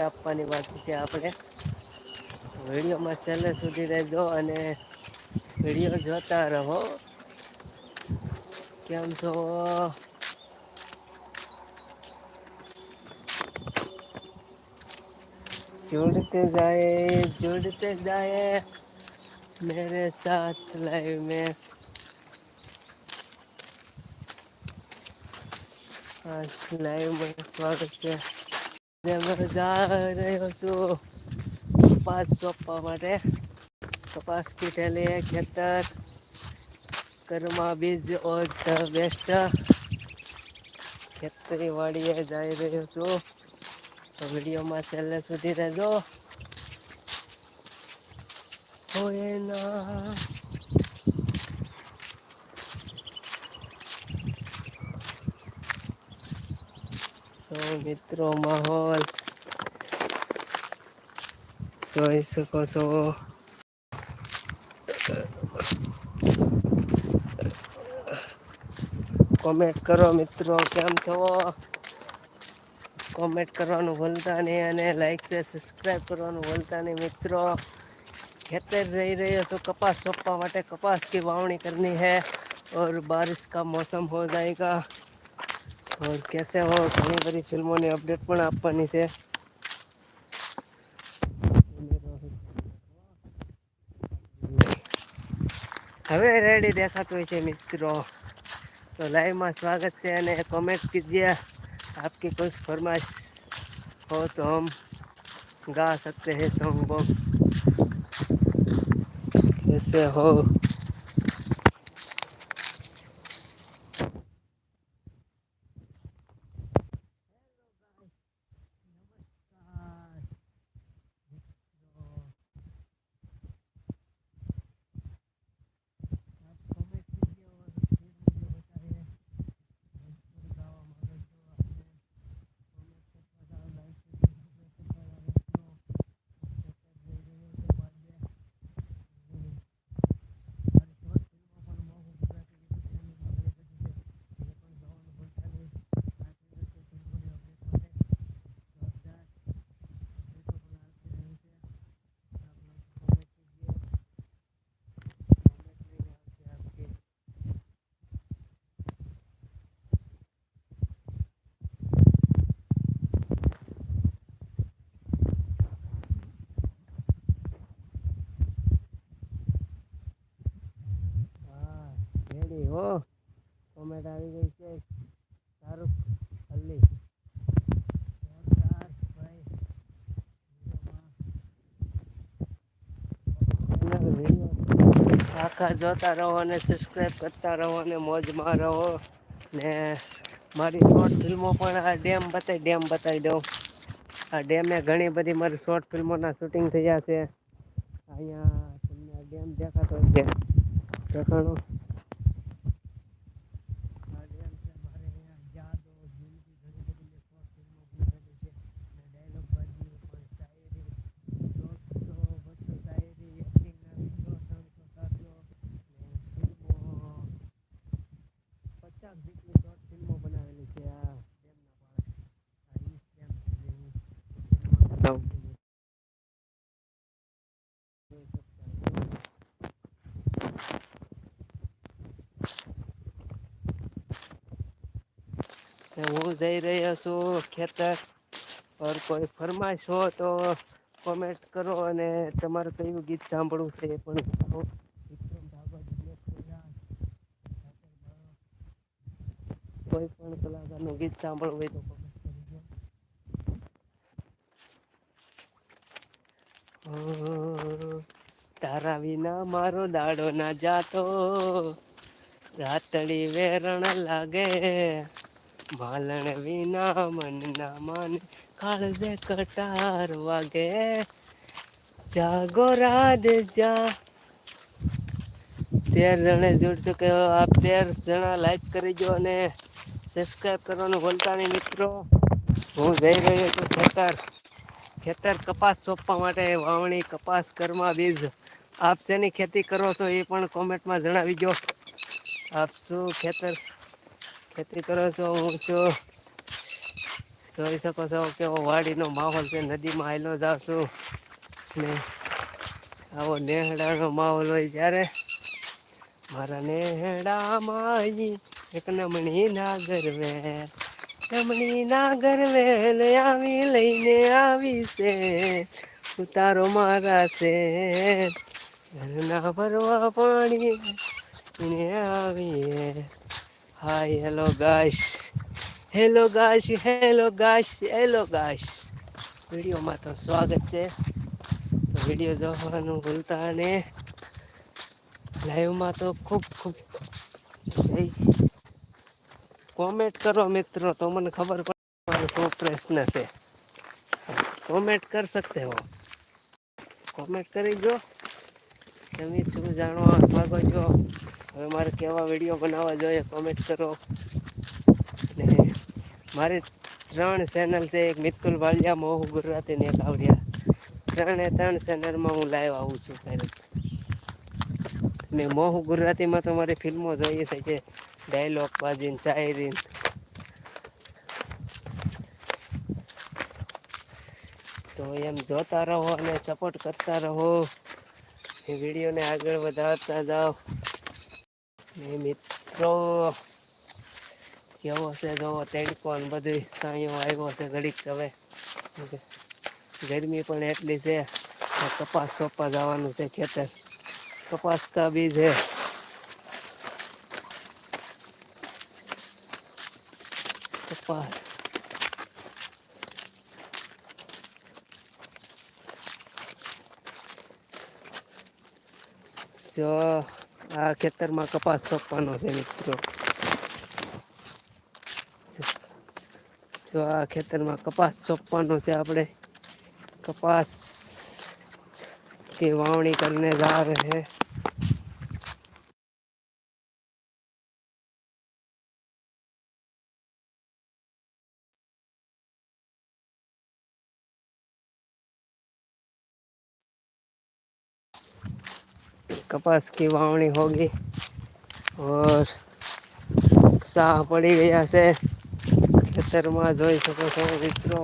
આપવાની બાકી છે આપણે. વિડીયોમાં છેલ્લે સુધી રહેજો અને વીડિયો જોતા રહો. કેમ છો? જોડતે જાય જોડતે જાય. મેરે સાથ લાઈવ મે. હા લાઈવમાં સ્વાગત જા રહ્યો છું કપાસ સોંપવા માટે કપાસથી ખેતર. કર્મા બીજ ઓર ધ બેસ્ટ. ખેતરી વાડી જઈ રહ્યો છું તો વિડીયોમાં છેલ્લે સુધી રહેજો. હોય ના તો મિત્રો માહોલ જોઈ શકો છો કોમેન્ટ કરો મિત્રો કેમ છો કોમેન્ટ કરવાનું ભૂલતા નહીં અને લાઈક છે સબસ્ક્રાઈબ કરવાનું ભૂલતા નહીં મિત્રો ખેતર રહી રહ્યો तो कपास सोपा માટે कपास की वावनी करनी है और बारिश का मौसम हो जाएगा और कैसे हो ઘણી બધી ફિલ્મોની અપડેટ પણ આપવાની છે હવે રેડી દેખાતું હોય છે મિત્રો તો લાઈવમાં સ્વાગત છે અને कमेंट कीजिए आपकी कुछ फरमाइश हो तो हम गा सकते हैं सॉन्ग बॉन्ग कैसे हो આખા જોતા રહો અને સબસ્ક્રાઈબ કરતા રહો અને મોજમાં રહો. ને મારી શોર્ટ ફિલ્મો પણ આ ડેમ બતાવી ડેમ બતાવી દઉં. આ ડેમે ઘણી બધી મારી શોર્ટ ફિલ્મોના શૂટિંગ થયા છે. અહીંયા તમને આ ડેમ દેખાતો છે દેખાણો આ ડેમ છે મારે અહીંયા યાદો જિંદગી ઘણી બધી મેં શોર્ટ ફિલ્મો બનાવેલી છે ને ડાયલોગ બાજી પણ શાયરી દોઢસો બસો શાયરી એક્ટિંગના વીસો ત્રણસો ચારસો ને ફિલ્મો પચાસ જેટલી શોર્ટ ફિલ્મો બનાવેલી છે આ ડેમના પાસે આ ઈ ડેમ છે જે હું ફિલ્મમાં બનાવું છું. જોઈ શકતા છો. ને હું જઈ રહ્યો છું ખેતર ઓર કોઈ ફરમાઈશ હો તો કોમેન્ટ કરો અને તમારે કયું ગીત સાંભળવું છે એ પણ કોઈ પણ કલાકારનું ગીત સાંભળવું હોય તો કોમેન્ટ કરી દો. તારા વિના મારો દાડો ના જાતો. રાતડી વેરણ લાગે. ભાલણ વિના મન ના માને કાળજે કટાર વાગે. જાગો રાધ જા. તેર જણે જોડશો કે આ તેર જણા લાઈક કરી જો અને સબસ્ક્રાઈબ કરવાનું ભૂલતા નહીં મિત્રો. હું જઈ રહ્યો છું ખેતર. ખેતર કપાસ સોંપવા માટે વાવણી કપાસ કરમાં બીજ. આપ શેની ખેતી કરો છો એ પણ કોમેન્ટમાં જણાવી દો આપ શું ખેતર ખેતી કરો છો, હું છું. જોઈ શકો છો કેવો વાડીનો માહોલ છે, નદીમાં આવેલો જાઉં છું. ને આવો નેહડાનો માહોલ હોય ત્યારે મારા નેહડામાં એક નમણી ના ગરવે નમણી ના ગરવે આવી લઈને આવી છે. ઉતારો મારા છે ઘરના ભરવા પાણી ને આવીએ. Hi, hello guys. Hello guys hello guys hello guys. વિડીયોમાં તો સ્વાગત છે. વીડિયો જોવાનું ભૂલતા ને. લાઈવમાં તો ખૂબ ખૂબ કોમેન્ટ કરો મિત્રો, તો મને ખબર પડે શું પ્રશ્ન છે. કોમેન્ટ કર શકતે હો. કોમેન્ટ કરી જો તમે શું જાણવા માગો છો હવે મારે કેવા વીડિયો બનાવવા જોઈએ કોમેન્ટ કરો. ને મારી ત્રણ ચેનલ છે, એક મિતકુલ વાલિયા, મોહ ગુજરાતી ને એક આવડિયા. ત્રણે ત્રણ ચેનલમાં હું લાઈવ આવું છું ક્યારેક ને મોહ ગુજરાતીમાં તો મારી ફિલ્મો જોઈએ છે કે ડાયલોગ બાજીન શાયરી તો એમ જોતા રહો અને સપોર્ટ કરતા રહો. એ વિડીયોને આગળ વધારતા જાઓ. મિત્રો, કેવો છે જોવો તેડકો ને બધું સાયો આવ્યો છે ઘડીક હવે. ગરમી પણ એટલી છે કપાસ સોંપવા જવાનું છે ખેતર. કપાસતા બી છે કપાસ. જો આ ખેતરમાં કપાસ સોંપવાનો છે મિત્રો જો આ ખેતરમાં કપાસ સોંપવાનો છે આપણે કપાસ की वावणी करने जा रहे हैं કપાસ કી વાવણી હોગી ઓર સાહ પડી ગયા છે. ખેતરમાં જોઈ શકો છો મિત્રો,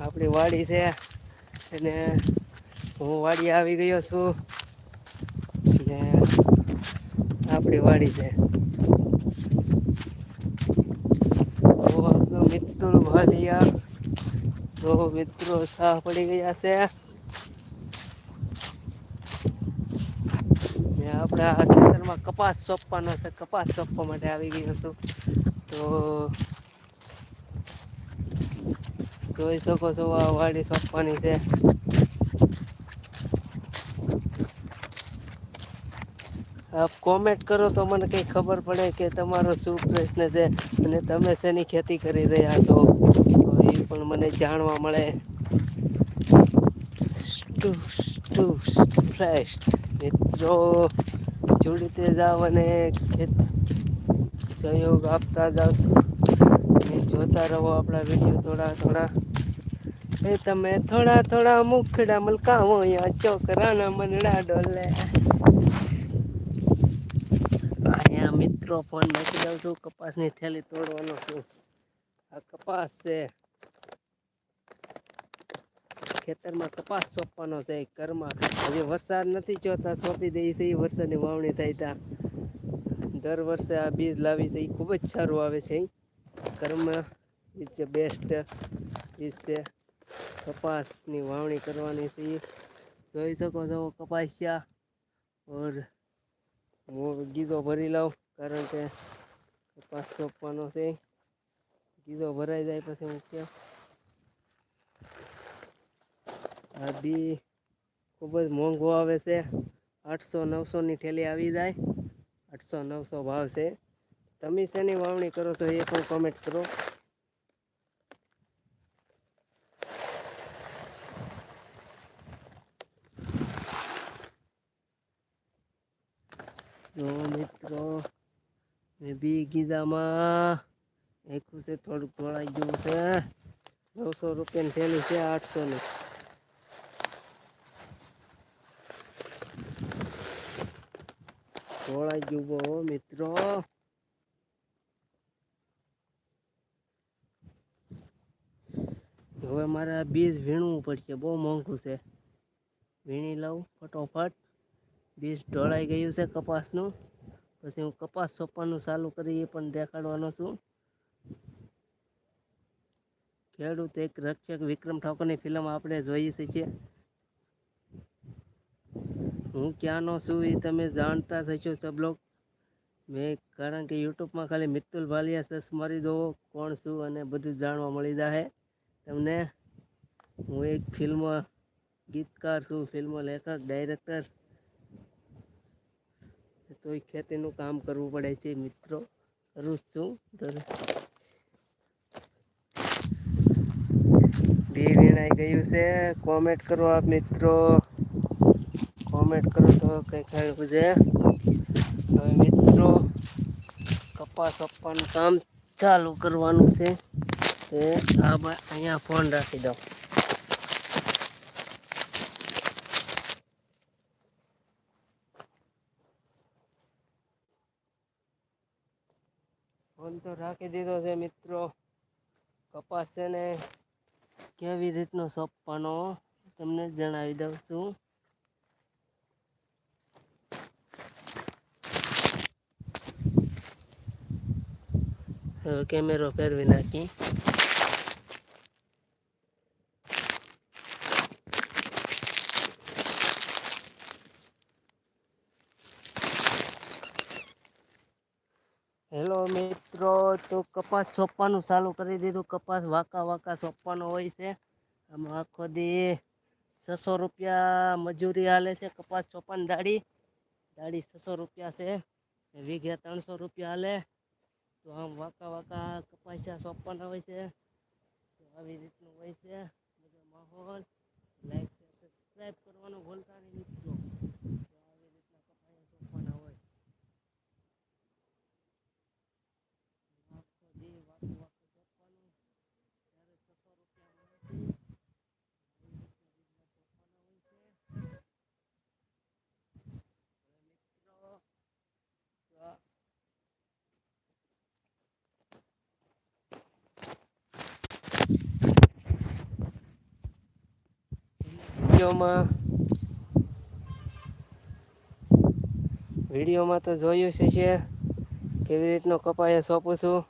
આપણી વાડી છે. અને હું વાડી આવી ગયો છું. ને આપણી વાડી છે. મિત્રો ભાલિયા તો મિત્રો, સાહ પડી ગયા છે. આપણે આ ખેતરમાં કપાસ સોંપવાનો છે. કપાસ સોંપવા માટે આવી ગયો હતું તો જોઈ શકો છો આ વાડી સોંપવાની છે. આપ કોમેન્ટ કરો તો મને કંઈ ખબર પડે કે તમારો શું પ્રશ્ન છે અને તમે શેની ખેતી કરી રહ્યા છો. તો એ પણ મને જાણવા મળે. ટુ ટુ ફ્રેશ મિત્રો જોડીતે જાઓ અને સહયોગ આપતા જાઓ અને જોતા રહો આપણા વીડિયો થોડા થોડા. એ તમે થોડા થોડા મુખડા મલકાવો યા છોકરાના મનડા ડોલે. અહીંયા મિત્રો ફોન મૂકી દઉં છું, કપાસની થેલી તોડવાનો છું. આ કપાસ છે. ખેતરમાં કપાસ સોંપવાનો છે ઘરમાં. હજી વરસાદ નથી જોતા, સોંપી દઈએ છે, એ વરસાદની વાવણી થાય ત્યાં દર વર્ષે આ બીજ લાવી છે એ ખૂબ જ સારું આવે છે ઘરમાં ઇઝ છે બેસ્ટ બીજ છે, કપાસની વાવણી કરવાની છે જોઈ શકો છો કપાસિયા ઓર હું ગીધો ભરી લઉં કારણ કે કપાસ સોંપવાનો છે ગીધો ભરાઈ જાય પછી હું ક્યાં? આ બી ખૂબ જ મોંઘો આવે છે. આઠસો નવસોની ઠેલી આવી જાય. આઠસો નવસો ભાવ છે. તમે શેની વાવણી કરો છો એ પણ કોમેન્ટ કરો. મિત્રો બી ગીધામાં એકું છે, થોડુંક ઢોળાઈ ગયું છે. નવસો રૂપિયાની થેલી છે, આઠસો બહુ મિત્રો. હવે મારે બીજ વીણવું પડશે, બહુ મોંઘું છે. વીણી લઉં ફટોફટ. બીજ ઢોળાઈ ગયું છે કપાસનું. પછી હું કપાસ સોંપવાનું ચાલુ કરી એ પણ દેખાડવાનો છું. ખેડૂત એક રક્ષક વિક્રમ ઠાકોરની ફિલ્મ આપણે જોઈ છીએ હું ક્યાંનો છું એ તમે જાણતા થશો સબ લોક મેં કારણ કે યુટ્યુબમાં ખાલી મિત્તુલ ભાલિયા સસ મારી દો, કોણ છું અને બધું જાણવા મળી જાય તમને હું એક ફિલ્મ ગીતકાર છું, ફિલ્મ લેખક, ડાયરેક્ટર. તોય ખેતીનું કામ કરવું પડે છે, મિત્રો. કરું છું. બી વીણાઈ ગયું છે. કોમેન્ટ કરો આપ, મિત્રો. કોમેન્ટ કરો તો કંઈ ખ્યાલ છે હવે મિત્રો, કપાસ આપવાનું કામ ચાલુ કરવાનું છે. તે આ અહીંયા ફોન રાખી દો ફોન તો રાખી દીધો છે મિત્રો. કપાસ છે ને કેવી રીતનો સોંપવાનો, તમને જણાવી દઉં છું. હવે કેમેરો ફેરવી નાખી. હેલો મિત્રો, તો કપાસ સોંપવાનું ચાલુ કરી દીધું. કપાસ વાકા વાકા સોંપવાનો હોય છે. આમાં આખો દી છસો રૂપિયા મજૂરી હાલે છે કપાસ ચોપન દાડી. દાડી છસો રૂપિયા છે. વીઘે ત્રણસો રૂપિયા હાલે. તો આમ વાકા વાકા કપાસિયા સોંપવાના હોય છે. તો આવી રીતનું હોય છે. બધો માહોલ લાઈક સબસ્ક્રાઈબ કરવાનું ભૂલતા નહીં મિત્રો તો આવી રીતના કપાસિયા સોંપવાના હોય આખો દી વાકું વાકું સોંપવાનું ત્યારે છસો રૂપિયા મળે છે આવી રીતના બીજના સોંપવાના હોય છે હવે મિત્રો તો આ વિડીયોમાં. વિડીયોમાં તો જોયું છે છે કેવી રીતનો કપાય સોંપું છું.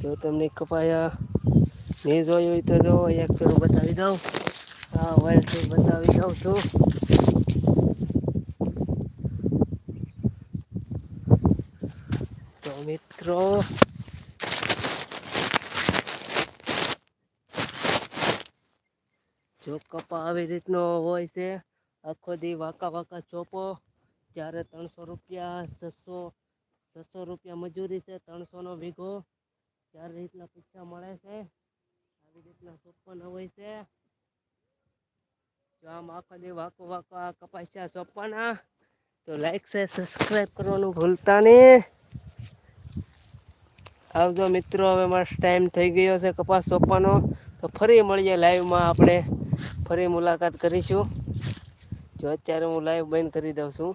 જો તમને કપાયા નહીં જોયું તો જો એક થોડું બતાવી દઉં. હા વર્લ્ડ બતાવી દઉં છું. મિત્રો. જો આવી રીતનો હોય છે, આખો દી વાકા વાકા ચોપો, ત્યારે ત્રણસો રૂપિયા, છસો છસો રૂપિયા મજૂરી છે, ત્રણસોનો વીઘો. ચાર રીતના પૈસા મળે છે. આવી રીતના ચોપ્પાના હોય છે. જો આમ આખો દી વાકો વાકો આ કપાસિયા ચોપ્પાના, તો લાઈક છે સબસ્ક્રાઈબ કરવાનું ભૂલતા નહીં. આવજો મિત્રો, હવે મારો ટાઈમ થઈ ગયો છે કપાસ સોંપવાનો. તો ફરી મળીએ લાઈવમાં આપણે. ફરી મુલાકાત કરીશું. જો અત્યારે હું લાઈવ બંધ કરી દઉં છું.